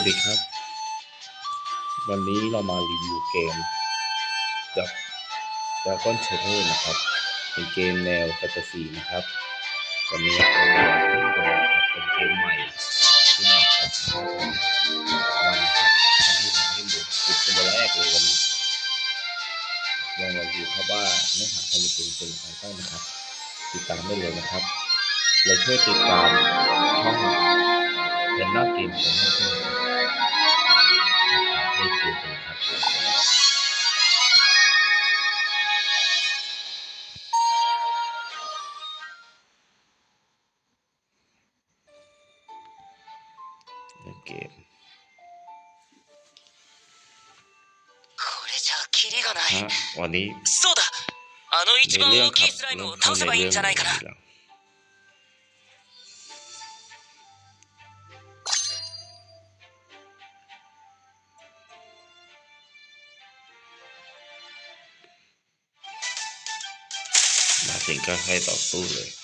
วัสดีครับ วันนี้เรามารีวิวเกมกับ Dragon s h a d o w นะครับ เป็นเกมแนวแฟนตาซีนะครับวันนี้เราเพิ่งโดนครับเป็นเกมใหม่ที่มาจากวันครับวันที่ผมเล่นอยู่ติดเป็นวันแรกเลยวันนี้ลองมาดูครับว่าเนื้อหาภายในเกมเป็นยังไงบ้างนะครับ ติดตามได้เลยนะครับเราช่วยติดตามช่องเป็นห キリがな ฮะ い วันนี้ そうだあの一 ใน 番 เรื่อง 大 ค き รั い บ スライム เริ่ を มต้น 倒せ ใน ばいい เรื่ ん อง じゃないかな แล้วมาถึงก็ให้ต่อสู้เลย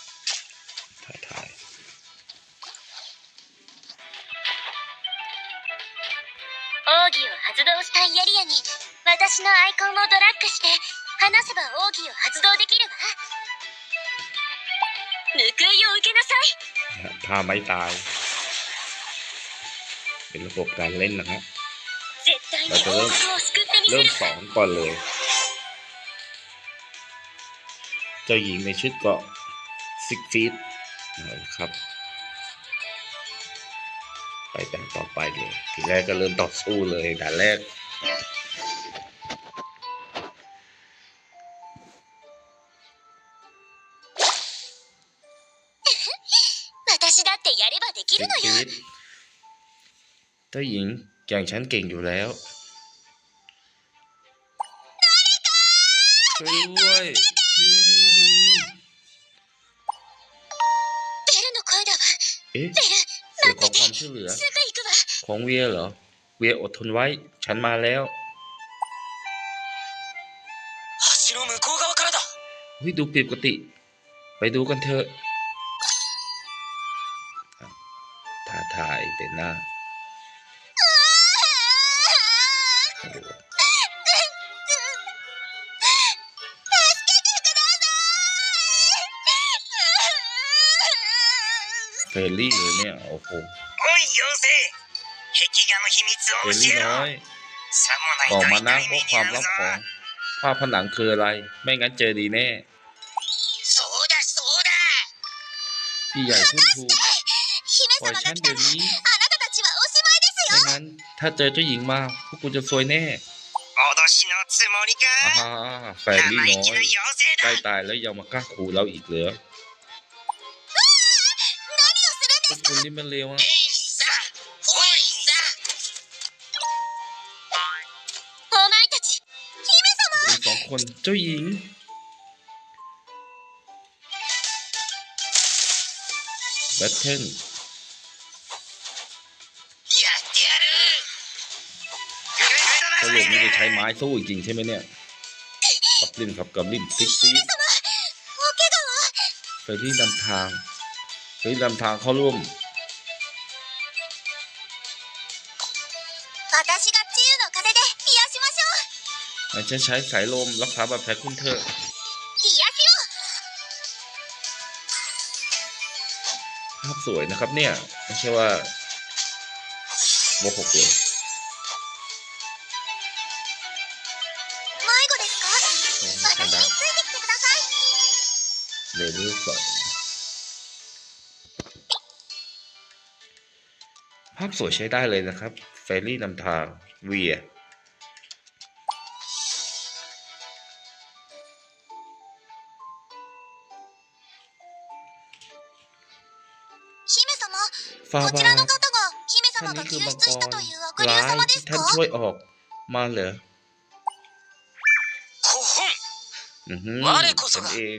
私のアイコンをドラッグして離せば奥義を発動できるわ報いを受けなさい นะฮะท่าไม้ตาย เป็นระบบการเล่นนะครับ 絶対に王国を救ってみせ เริ่ม る สอนก่อนเลย เจ้าหญิงในชุดเกราะซิกฟีดนะครับ ไปแต่ต่อไปเลย ทีแรกก็เริ่มต่อสู้เลยด่านแรก จ้าหญิงอย่างฉันเก่งอยู่แล้วช่วยด้วยเอ๊ะเสียงของความช่วยเหลือ ของเวียเหรอ เวียอดทนไว้ ฉันมาแล้ววิดูผิดปกติ ไปดูกันเถอะท้าทายแต่หน้า เอลี่เลยเนี่ย โอ้โหเฟอรี่น้อยบอกมานะว่าความลับของภาพผนังคืออะไร ไม่งั้นเจอดีแน่พี่ใหญ่พูดถูกปล่อยฉันเดี๋ยวนี้ไม่งั้น ถ้าเจอเจ้าหญิงมา พวกกูจะซวยแน่อาาแฟลี่น้อยใกล้ตายแล้วยังมากล้าขู่เราอีกเหรอ พคุนี่มันเลวนะสองคนเจ้าหญิงแบทเทนลสรุปนี่จะใช้ไม้สู้จริงใช่ไหมเนี่ยกับลิมครับกับลิ้มซิกซีเไปที่นำทาง หรนำทางเข้าร่วมฉันใช้สายลมรักษาบาดแผลคุณเถอะภาพสวยนะครับเนี่ย ไม่ใช่ว่าโมโหเลยเลเวลสอง ภาพสวยใช้ได้เลยนะครับ เฟรนี่นำทางเวียฟาบาท่านนี้คือมังกรร้ายที่ท่านช่วยออกมาเหรออือฮึฉันเอง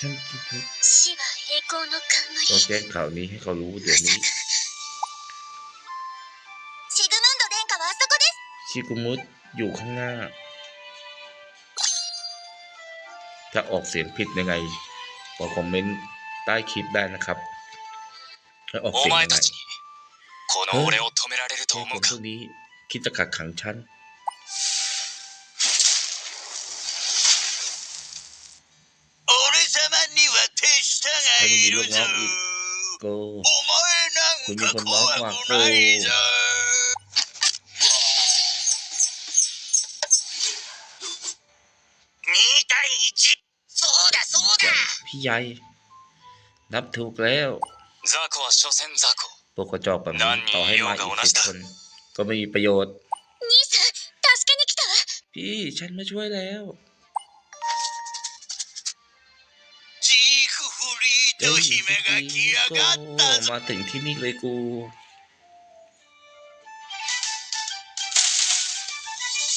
ฉันคิดถึงต้องแจ้งข่าวนี้ให้เขารู้เดี๋ยวนี้ชิกุมุตอยู่ข้างหน้า จะออกเสียงผิดยังไงบอกคอมเมนต์ใต้คลิปได้นะครับจะออกเสียงยังไงเฮ้ยคนพวกนี้คิดจะขัดขังฉัน ให้มีลูกน้องอีกคุณมีคนน้อยกว่าโกพี่ใหญ่นับถูกแล้วปวกกรจอกแบบนี้ต่อให้มาอีกสิบคน ก็ไม่มีประโยชน์ พี่ฉันมาช่วยแล้ว โยชิแมกากียกัตมาถึงที่นี่เลยกู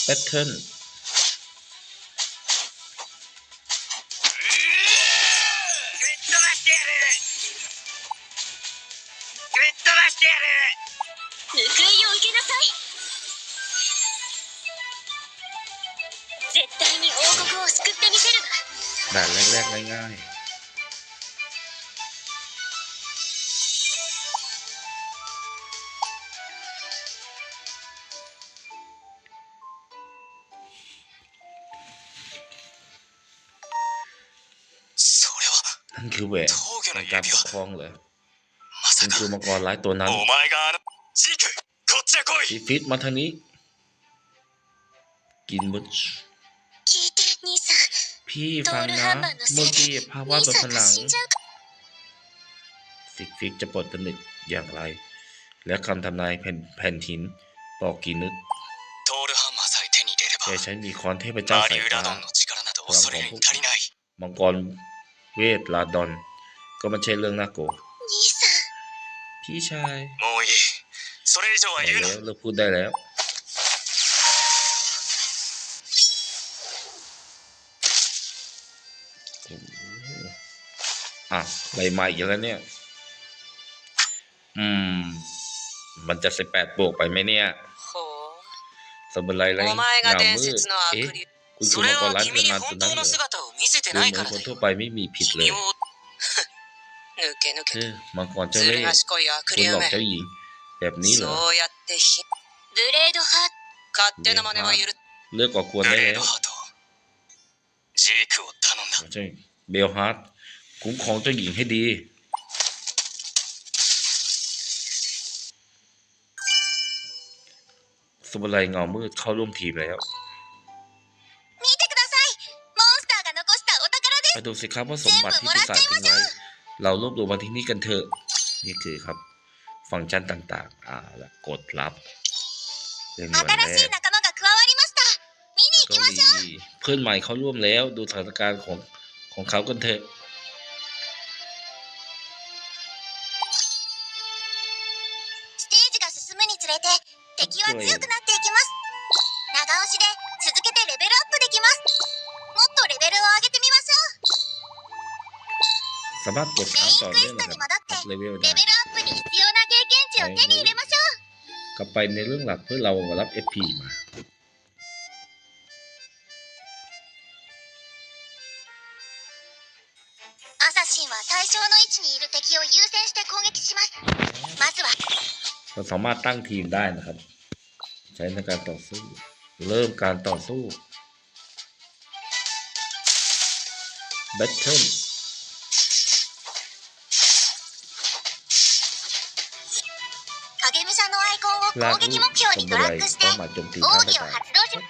แบทเทิล การปกครองเหรอคุณคือมังกรหลายตัวนั้นชีฟิตมาทางนี้ กินบุชพี่ฟังนะเมื่อกี้ภาวะบนผนังฟิกฟิกจะปลดผนึกอย่างไร และคำทำนายแผ่นแผ่นหินปอกกีนึกแต่ฉันมีคอนเทพเจ้าสายฟ้าพลังของพวกมังกรเวทลาดอน ก็ไม่ใช่เรื่องน่ากลัว 兄さ พี่ชาย もういいそれ以上は ได้ 言う แล้ な วเลิกพูดได้แล้ว โอ้โหอ่ะอะไรมาอีกแล้วเนี่ย อืม มันจะสิบแปดบวกไปไหมเนี่ย ほ สมบัติอะไร うお前 ห が นาว 伝 มืด 説の เอ๊ะ 悪竜 คุณคื そ อ れ มังกร は ร้าย 君 เป็น に นาน 本 ตัวนั้น 当 เหร の อ 姿を見せて ดู ない เหมื か อน ら คน だ ทั่ よ วไปไม่มีผิดเลย 君を 抜け抜 เอ け อมังกร と เจ้า ず เล่ る ห์ 賢い悪 คุณ 竜 หลอก め เจ้าหญิง แบบนี้เหรอ そうやってひブレードハー勝手な真似は許す เลือกก่อกวน ブ ได้ レー แล้ ド ว ハートジークを頼んだ ใช่เบลฮาร์ดคุ้มครองเจ้าหญิงให้ดี สมุไรเงามืดเข้าร่วมทีมแล้ว 見てくださいモンスターが残したお宝です มาดูสิครับว่าสมบัติที่ปีศาจทิ้งไว้ เรารวบรวมมาที่นี่กันเถอะ นี่คือครับ ฟังก์ชันต่างๆ อ่าแล้วกดรับเรื่องวันแร 新しい ก 仲間が加わりました見に行 ก็ きましょう มีเพื่อนใหม่เขาร่วมแล้ว ดูสถานการณ์ของของเขากันเถอะ ステージが進むにつれて敵は強くなっていきます長押しで続けてレベルアップできますもっとレベルを上げてみましょ สามารถกดค้างต่อเนื่องนะครับอัพเลเวลได้กลับไปในเรื่องหลักเพื่อเรารับ FP มาเราสามารถตั้งทีมได้นะครับ ใช้ในการต่อสู้ เริ่มการต่อสู้ Battle 影武者のアイコン ลา を ก 攻 ลู 撃 ก 目標 ส に ม ド บั ラ ติ ッグして เป้าหมายโจมตี 奥 ท่า 義 ไม่ を ตาย 発動し影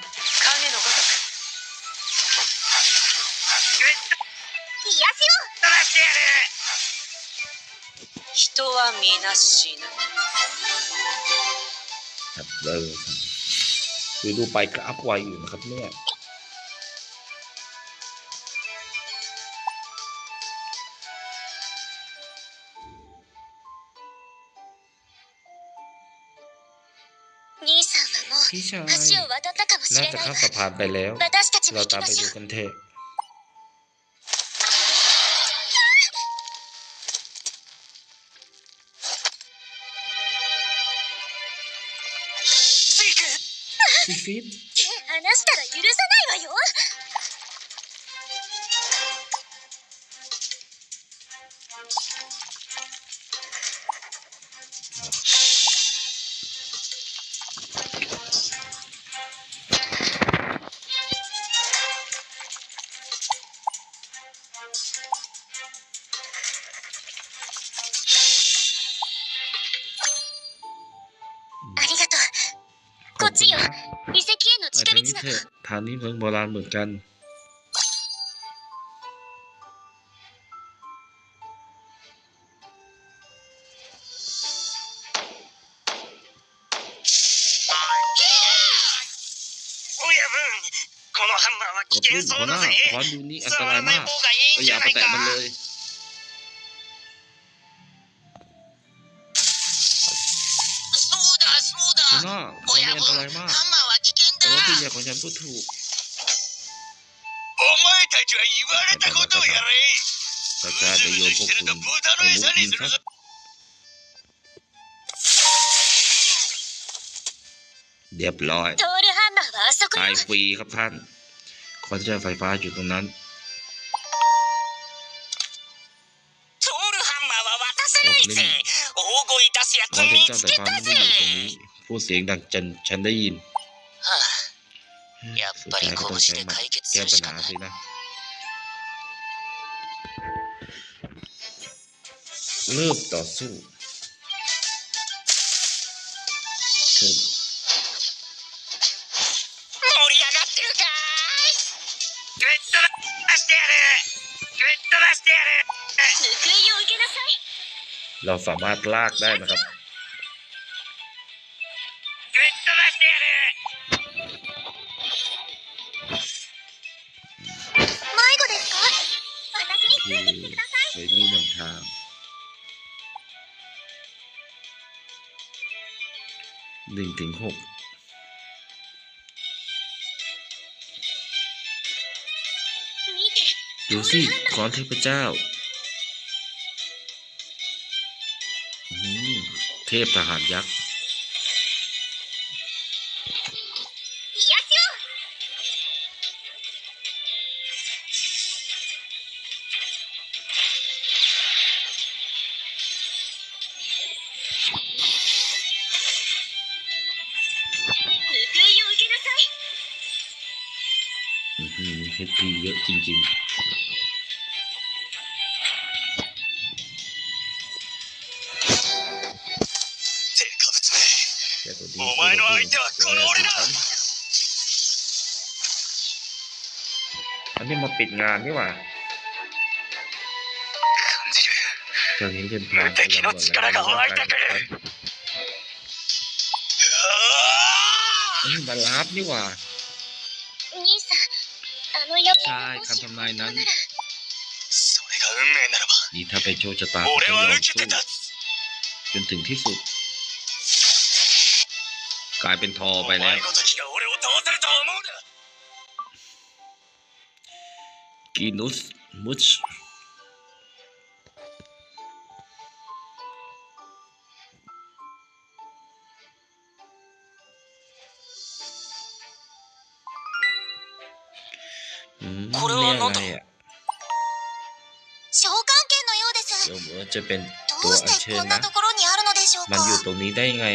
のごとく癒しを飛ばしてやる人は皆死ぬ ครับเริ่มครับดูดูไปกราฟไวอยู่นะครับเนี่ย ที่ชายน่าจะข้ามสะพานไปแล้ว เราตามไปดูกันเถอะซิฟิต เหมือนกัน ขอพึ่งขอหน้าขอดูนี่อันตรายมากอย่าไปแตะมันเลยนะานะหัวหน้ามันอันตรายมากแต่ว่าพี่ใหญ่ของฉันพูดถูก たちは言われたことをやれ แต่ ぐ การ ず จะ ぐ โย ず นพ し วก てる คุณ と豚の ให้ 餌 มุก に ยิง する ซะ ぞ เรียบร้อย トールハンマーはあそこ ตาย よ ฟรีครับท่านคอนเทนไฟฟ้าอยู่ตรงนั้น トールハンマーは渡せないぜ大声出すやつ คอนเทน 見 เจ้า つ สาย け ฟ้า た ไม่ ぜ ได้อยู่ตรงนี้พูดเสียงดังจนฉันได้ยิน はあやっ สุด ぱり ท้ายก็ต้อง 拳 ใช้ で หมัด 解決す แก้ る ปัญ しか หา ない สินะเริ่มต่อสู้เชิญ 盛り上がってるかいグ เริ่มต่อสู้ถึงเราสามารถลากได้นะครับ ถึงหก見てดูสิขอนเทพเจ้าอืมเทพทหารยักษ์ จริง 低下物 ๆ แต่ตัวนี้ お前の相手はこの俺だ อันนี้มาปิดงานนี่หว่า 感じる จะเห็นเป็นพลังพลังหมดแล้ว 敵の力が湧いてくる อันนี้มาลาบนี่หว่า 兄さん ใช่คำทำนายนั้นนี่ถ้าเป็นโชคชะตาก็ต้อยอมสู้จนถึงที่สุด กลายเป็นทอไปแล้วกินุสมุช จะเป็นตัวอัญเชิญนะ มันอยู่ตรงนี้ได้ไง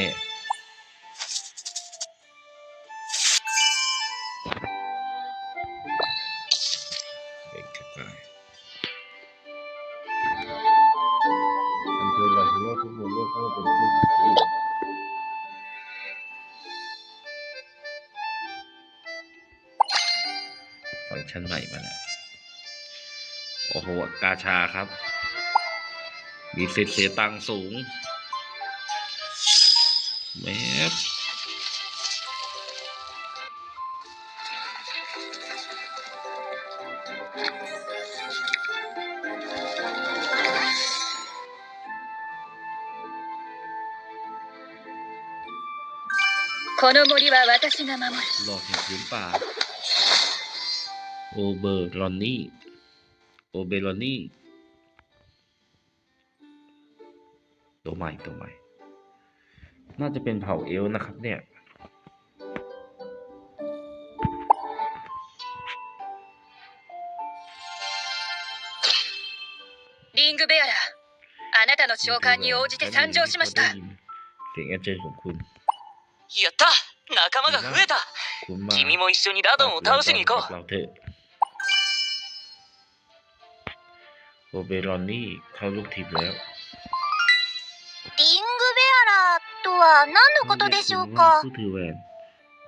ฟังชั้นใหม่มาแล้วโอ้โห กาชาครับ มีสิทธิ์เสียตังค์สูง แมป この森は私が守る หลอกแห่งพื้นป่า โอเบอร์ลอนนี่ โอเบรอนนี่ ตัวใหม่ตัวใหม่ น่าจะเป็นเผ่าเอลฟ์นะครับเนี่ย リングベアラーあなたの召喚に応じて参上しました เสียงแอเจนของคุณ やった仲間が増えた คุณมา 君も一緒にラドンを倒しに行こ กับเราเถอะโอเบรอนนี่เข้าลูกทีมแล้ว とは何のことでしょうか ผู้ถือแหวน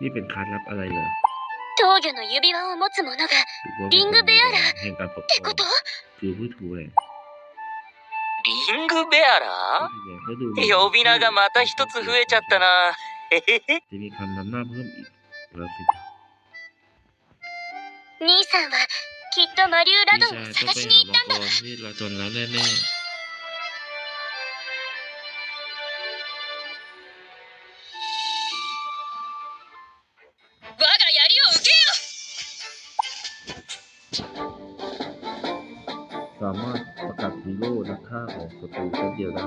นี่เป็นคาร์ดลับอะไรเหรอ 闘魚の指輪を持つ者がっ หรือว่า リングベアラー แห่งการปกค て ร こ อง と คือผู้ถือแหวน リングベアラ ผู้ถือแหวนก็ดู ー呼び名がまた一つ増えちゃったなへへへ จะมีคำนำหน้าเพิ่มอีกแล้วสิ 兄さんはきっとマリューラドンを พี่ชายต้อง 探 ไป し หา に行ったん มั だ ง わ กฆ่าของศัตรูแค่เดียวได้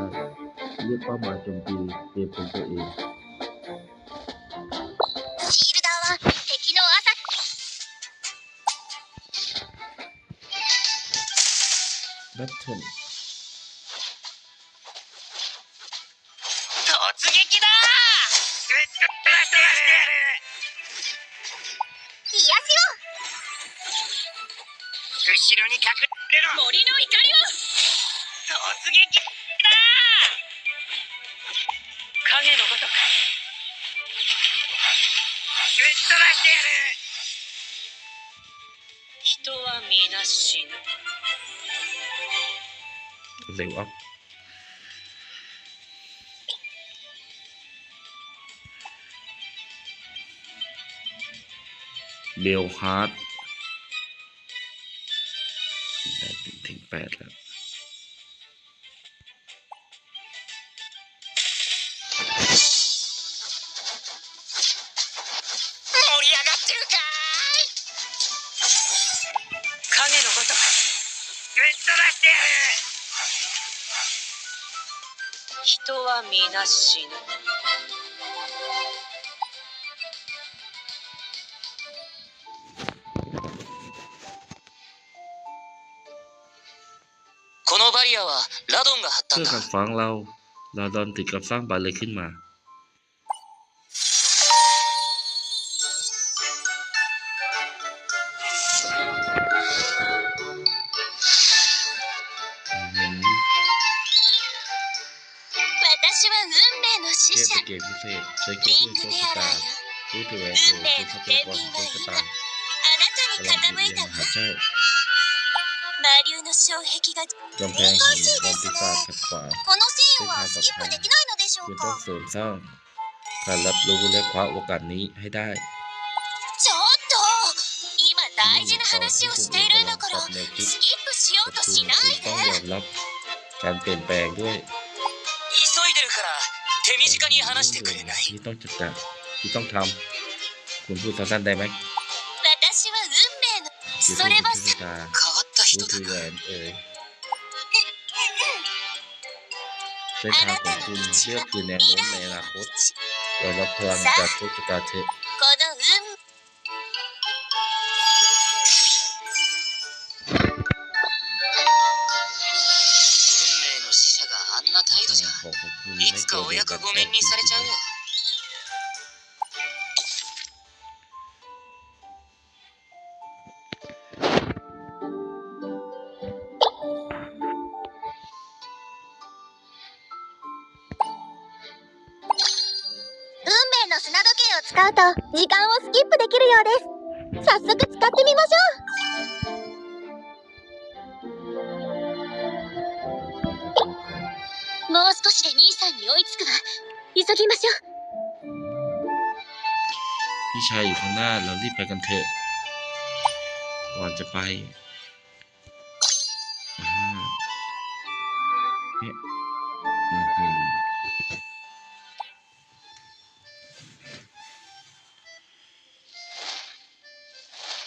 เลือกเป้าหมายโจมตีเปลี่ยนเป็นตัวเอง シールダーは敵の朝 แบทเทิล 突撃だぶっ飛ばしてやる癒し後ろに隠れろ森の怒りを 突撃だ影のごとくぶっ飛ばしてやる人は皆死ぬ They up. Bill Hart. Đây, thành 8 rồi. 人は皆死ぬこのバリアはラドンが張ったん เพื่อ だ ขัดฝังเรา เราดอนถึงกับสร้างบาเลยขึ้นมา เท 使 พ 者 เกมพิเศษใช้เค リ รื่อง ン โช グ ค ベ ชะ アラ ตา ーよ ผู้ถือแหวนเธอคือทรัพยากรโชคชะตา あなたに กำลัง 傾 ถูก い เรีย た น わ หาเจ้า 魔竜の障壁が กำแพงหินมอนติศาสตร์ขัดขวาง このシーンはスキップできないのでしょ คุ う ณต้อ か งเสริมสร้างการรับรู้และคว้าโอกาสนี้ให้ได้ ちょっと今大事な話をしているんだからスキップしようと คุณ しない ต้องย で อมรับการเปลี่ยนแปลงด้วย 急いでるから 手短に話してくれない ที่ต้องจัดการที่ต้องทำคุณพูดสั้นๆได้ไหม 私は運命の คือ そ ผู้ れは ถือชะตา 変わった人 ผู้ถือ だ แหวนเอ๋ยเส้นทางของคุณเลือกคือแนวโน้มในอนาคตยอมรับพลังจากโชคชะตาเถอ ายอยู่ข้างหน้า เรารีบไปกันเถอะ ก่อนจะไป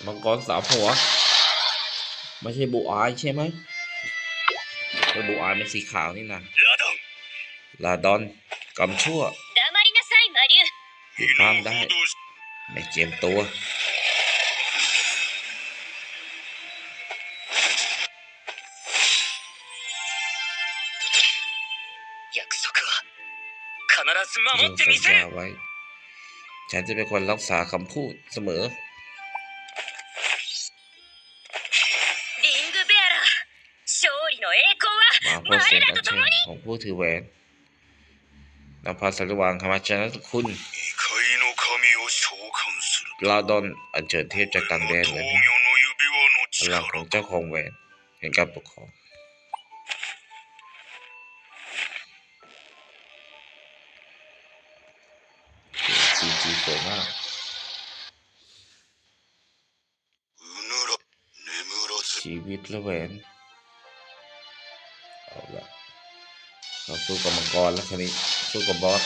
มังกรสามหัว ไม่ใช่บุอายใช่ไหมไอ้บูอายเป็นสีขาวนี่นะลาดอนกำชั่วติดตามได้ ไม่เจียมตัว ยิงสัญญาไว้ ฉันจะเป็นคนรักษาคำพูดเสมอมาเพื่เสียงอันเชิญของผู้ถือแหวนนำพาสารวางคำอานะทุกคุณ ลาดอนอัญเชิญเทพจากต่างแดนเลยหลังของเจ้าของแหวนเห็นการปกครองจีจีสวยมากชีวิตละแหวนเอาละเราสู้กับมังกรแล้วคันนี้สู้กับบอส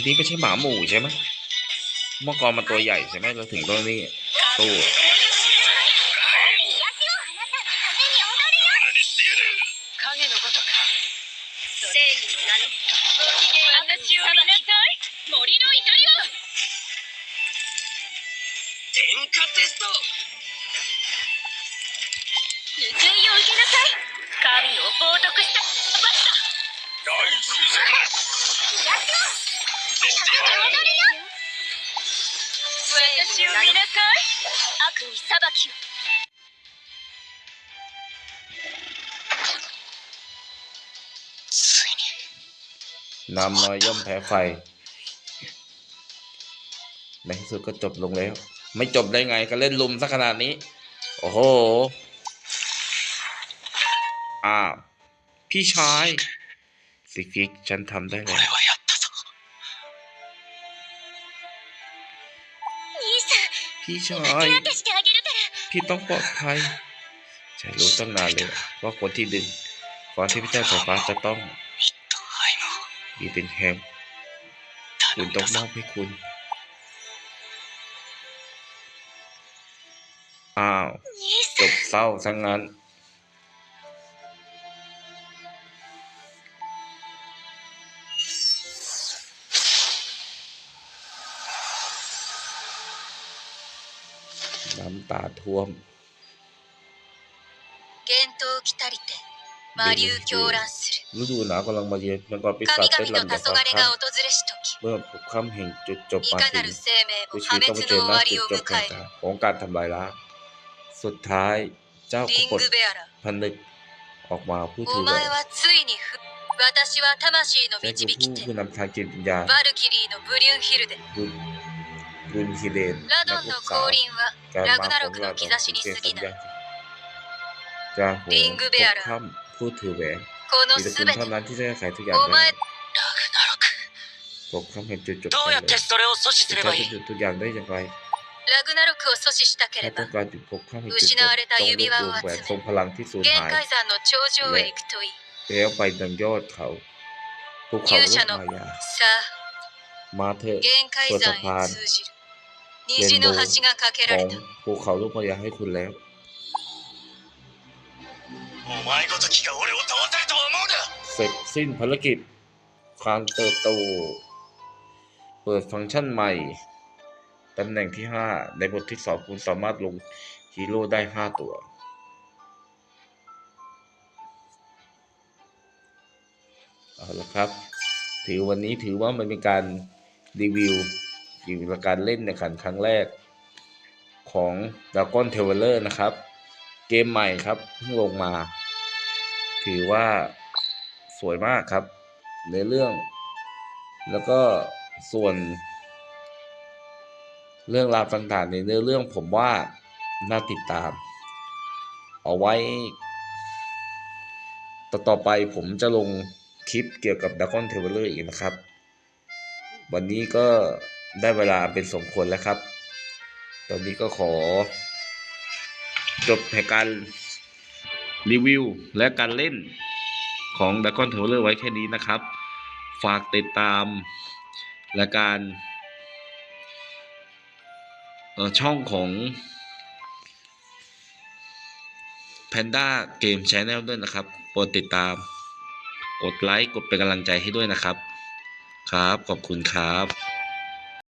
นนี้ไม่ใช่หมาหมู่ใช่ไหมมังกรมันตัวใหญ่ใช่ไหมเราถึงต้องนี่สู้อะ 何してやる影のごとく正義の名のご機嫌私を見なさい森の怒りを天下テスト報いを受けなさい神を冒涜した罰だ大事してやる 私を見なさい悪に裁きを ついに นำน้อยย่อมแพ้ไฟ ในที่สุดก็จบลงแล้ว ไม่จบได้ไงก็เล่นลุมซะขนาดนี้ โอ้โห อ้าว พี่ชายสิกิกฉันทำได้แล้ว พี่ชาย พี่ต้องปลอดภัยฉันรู้ตั้งนานเลยว่าคนที่ดึงก่อนที่พเจ้าของฟ้าจะต้องมีเป็นแฮมคุณต้องมอบให้คุณ อ้าวจบเศร้าทั้งนั้น ป่าท่วมฤดูหนาวกำลังมาเยือนมังกรปีศารเต้นรำดับคงฟ้าคเมื่อพบค่ำแห่งจุดจบมาถึงผู้ชีวิตต้องเผชิญมากจุดจบแห่งของการทำลายล้างสุดท้ายเจ้าขุนผนึกออกมาพูดถึอแหวนฉันคือผู้นำทางจิตวิญญาณ バルキリーのブリュンヒルデ บุญบุญฮิเดน ラ นั ド ก ン ศึ の กษา 降臨は การ ラ มา グナ ข ロ อง ク เรา の ต้อง 兆し เป็น に เพียง 過 สั ぎ ญ ない ญาจางหัว リングベアラ พบค่ำผู้ถือแหวน この มีแต่ す คุณ べて เท่านั้นที่จะแก้ไขทุกอย่าง お ได้ 前ラグナロク พบค่ำแห่งจุดจบ どうやってそれを阻止す จะ れ ใช้ ばいい จุดทุกอย่างได้อย่างไร ラグナロクを阻止したけ ถ้า れ ต้อ ば งการจุดพบค่ำแห่งจุดจบ 失われた ต้อง 指 รวบ 輪 ร を วมแหวน 集 ทรง め พลังที่สูญ 限 หาย 界山の頂上へ行くといい แล้วไปดังยอดเขาภูเขา 勇 ลู 者 ก の มายา さあ มาเถอะ 限界山へ通じる เรนโบว์ของภูเขาลูกมายาให้คุณแล้วเสร็จสิ้นภารกิจ ความเติบโต เปิดฟังก์ชันใหม่ ตำแหน่งที่ 5 ในบทที่ 2 คุณสามารถลงฮีโร่ได้ 5 ตัวเอาละครับ ถือวันนี้ถือว่ามันเป็นการรีวิว เกี่ยวกับการเล่นในขันครั้งแรกของ Dragon t r a v e l e r นะครับ เกมใหม่ครับเพิ่งลงมา ถือว่าสวยมากครับ ในเรื่อง แล้วก็ส่วน เรื่องราวต่างๆในเนื้อเรื่องผมว่าน่าติดตาม เอาไว้ ต่อต่อไปผมจะลงคลิปเกี่ยวกับ Dragon t r a v e l e r อีกนะครับ วันนี้ก็ ได้เวลาเป็นสมควรแล้วครับ ตอนนี้ก็ขอ จบในการรีวิวและการเล่นของ Dragon t r a v e l e r ไว้แค่นี้นะครับ ฝากติดตามและการออช่องของ Panda Game Channel ด้วยนะครับ โปรดติดตาม กดไลค์ กดเป็นกำลังใจให้ด้วยนะครับ ครับ ขอบคุณครับ